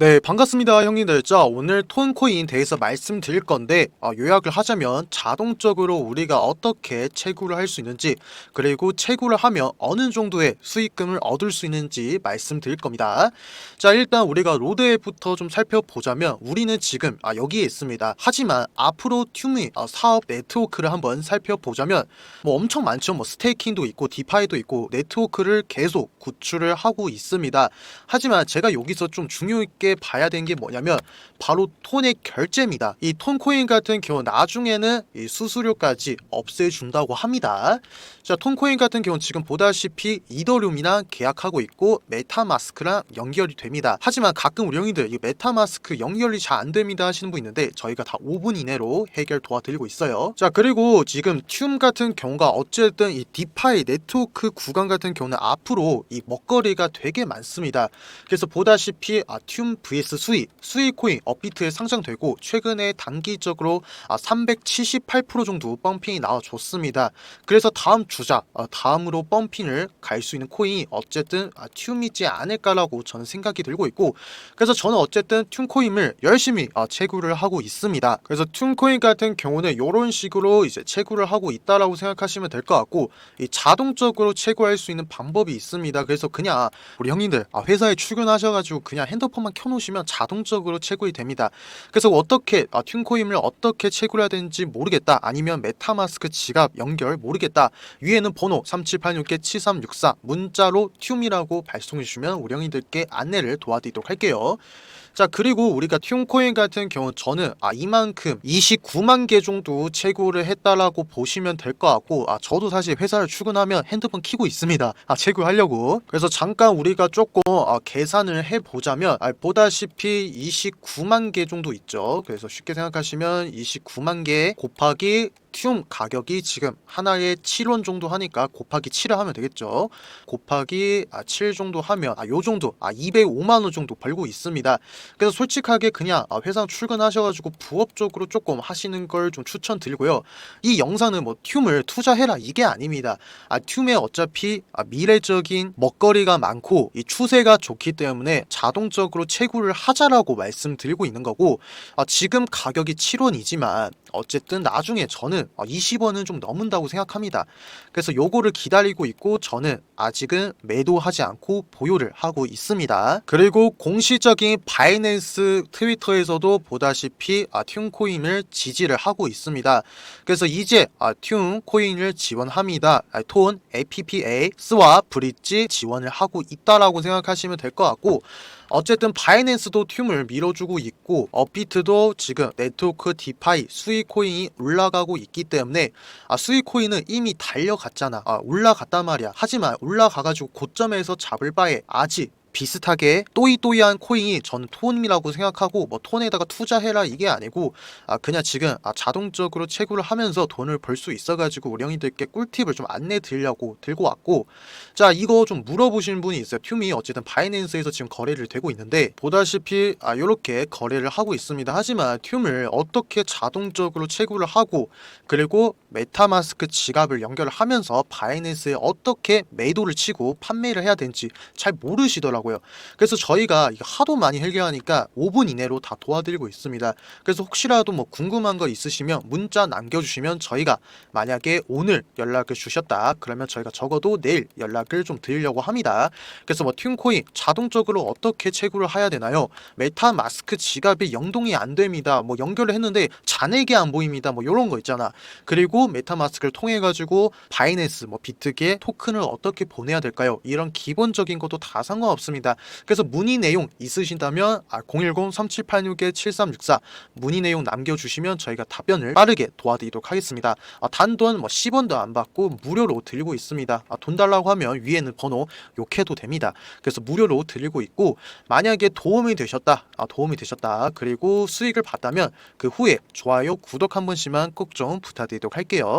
네, 반갑습니다, 형님들. 자, 오늘 톤코인 대해서 말씀드릴 건데, 아, 요약을 하자면 자동적으로 우리가 어떻게 채굴을 할 수 있는지, 그리고 채굴을 하면 어느 정도의 수익금을 얻을 수 있는지 말씀드릴 겁니다. 자, 일단 우리가 로드앱부터 좀 살펴보자면, 우리는 지금 아, 여기에 있습니다. 하지만 앞으로 튜미 아, 사업 네트워크를 한번 살펴보자면, 뭐 엄청 많죠. 뭐 스테이킹도 있고, 디파이도 있고, 네트워크를 계속 구출을 하고 있습니다. 하지만 제가 여기서 좀 중요 있게 봐야 되는 게 뭐냐면 바로 톤의 결제입니다. 이 톤코인 같은 경우 나중에는 이 수수료까지 없애준다고 합니다. 자, 톤코인 같은 경우 지금 보다시피 이더리움이랑 계약하고 있고 메타마스크랑 연결이 됩니다. 하지만 가끔 우리 형님들 이 메타마스크 연결이 잘 안 됩니다 하시는 분 있는데 저희가 다 5분 이내로 해결 도와드리고 있어요. 자, 그리고 지금 튠 같은 경우가 어쨌든 이 디파이 네트워크 구간 같은 경우는 앞으로 이 먹거리가 되게 많습니다. 그래서 보다시피 아, 튠 vs 수익, 수익 코인 업비트에 상장되고 최근에 단기적으로 아, 378% 정도 펌핑이 나와줬습니다. 그래서 다음 주자, 아, 다음으로 펌핑을 갈 수 있는 코인이 어쨌든 아, 튠이지 않을까라고 저는 생각이 들고 있고 그래서 저는 어쨌든 튠 코인을 열심히 아, 채굴을 하고 있습니다. 그래서 튠 코인 같은 경우는 이런 식으로 이제 채굴을 하고 있다라고 생각하시면 될 것 같고 이 자동적으로 채굴할 수 있는 방법이 있습니다. 그래서 그냥 우리 형님들 아, 회사에 출근하셔가지고 그냥 핸드폰만 켜놓으시면 자동적으로 채굴이 됩니다. 그래서 어떻게 아, 튠코인을 어떻게 채굴해야 되는지 모르겠다 아니면 메타마스크 지갑 연결 모르겠다 위에는 번호 3786-7364 문자로 튠이라고 발송해 주시면 우리 형님들께 안내를 도와드리도록 할게요. 자 그리고 우리가 튠코인 같은 경우 저는 아 이만큼 29만 개 정도 채굴을 했다라고 보시면 될 것 같고 아 저도 사실 회사를 출근하면 핸드폰 키고 있습니다 아 채굴하려고 그래서 잠깐 우리가 조금 아, 계산을 해보자면 아, 보 다시피 29만 개 정도 있죠. 그래서 쉽게 생각하시면 29만 개 곱하기 튠 가격이 지금 하나에 7원 정도 하니까 곱하기 7을 하면 되겠죠. 곱하기 아, 7 정도 하면 아, 요 정도 아 205만 원 정도 벌고 있습니다. 그래서 솔직하게 그냥 아, 회사 출근하셔가지고 부업적으로 조금 하시는 걸 좀 추천드리고요. 이 영상은 뭐 튠을 투자해라 이게 아닙니다. 아 튠에 어차피 아, 미래적인 먹거리가 많고 이 추세가 좋기 때문에 자동적으로 채굴을 하자라고 말씀드리고 있는 거고 아, 지금 가격이 7원이지만 어쨌든 나중에 저는 20원은 좀 넘는다고 생각합니다. 그래서 요거를 기다리고 있고 저는 아직은 매도하지 않고 보유를 하고 있습니다. 그리고 공식적인 바이낸스 트위터에서도 보다시피 아, 튠 코인을 지지를 하고 있습니다. 그래서 이제 아, 튠 코인을 지원합니다. 아, 톤, APPA, 스와 브릿지 지원을 하고 있다라고 생각하시면 될 것 같고 어쨌든 바이낸스도 튠을 밀어주고 있고 업비트도 지금 네트워크 디파이 수익 코인이 올라가고 있기 때문에 아 수익 코인은 이미 달려갔잖아. 아 올라갔단 말이야. 하지만 올라가가지고 고점에서 잡을 바에 아직 비슷하게 또이또이한 코인이 저는 톤이라고 생각하고 뭐 톤에다가 투자해라 이게 아니고 아 그냥 지금 아 자동적으로 채굴을 하면서 돈을 벌 수 있어가지고 우리 형님들께 꿀팁을 좀 안내 드리려고 들고 왔고 자 이거 좀 물어보시는 분이 있어요. 튠이 어쨌든 바이낸스에서 지금 거래를 되고 있는데 보다시피 아 요렇게 거래를 하고 있습니다. 하지만 튠을 어떻게 자동적으로 채굴을 하고 그리고 메타마스크 지갑을 연결을 하면서 바이낸스에 어떻게 매도를 치고 판매를 해야 되는지 잘 모르시더라고요 그래서 저희가 하도 많이 해결하니까 5분 이내로 다 도와드리고 있습니다. 그래서 혹시라도 뭐 궁금한 거 있으시면 문자 남겨주시면 저희가 만약에 오늘 연락을 주셨다 그러면 저희가 적어도 내일 연락을 좀 드리려고 합니다. 그래서 뭐 튠코인 자동적으로 어떻게 채굴을 해야 되나요? 메타마스크 지갑이 연동이 안 됩니다. 뭐 연결을 했는데 잔액이 안 보입니다. 뭐 이런 거 있잖아. 그리고 메타마스크를 통해 가지고 바이낸스 뭐 비트게 토큰을 어떻게 보내야 될까요? 이런 기본적인 것도 다 상관없습니다 그래서 문의 내용 있으신다면 아, 010-3786-7364 문의 내용 남겨주시면 저희가 답변을 빠르게 도와드리도록 하겠습니다. 아, 단돈 뭐 10원도 안 받고 무료로 드리고 있습니다. 아, 돈 달라고 하면 위에는 번호 욕해도 됩니다. 그래서 무료로 드리고 있고 만약에 도움이 되셨다, 아, 도움이 되셨다, 그리고 수익을 봤다면 그 후에 좋아요, 구독 한 번씩만 꼭 좀 부탁드리도록 할게요.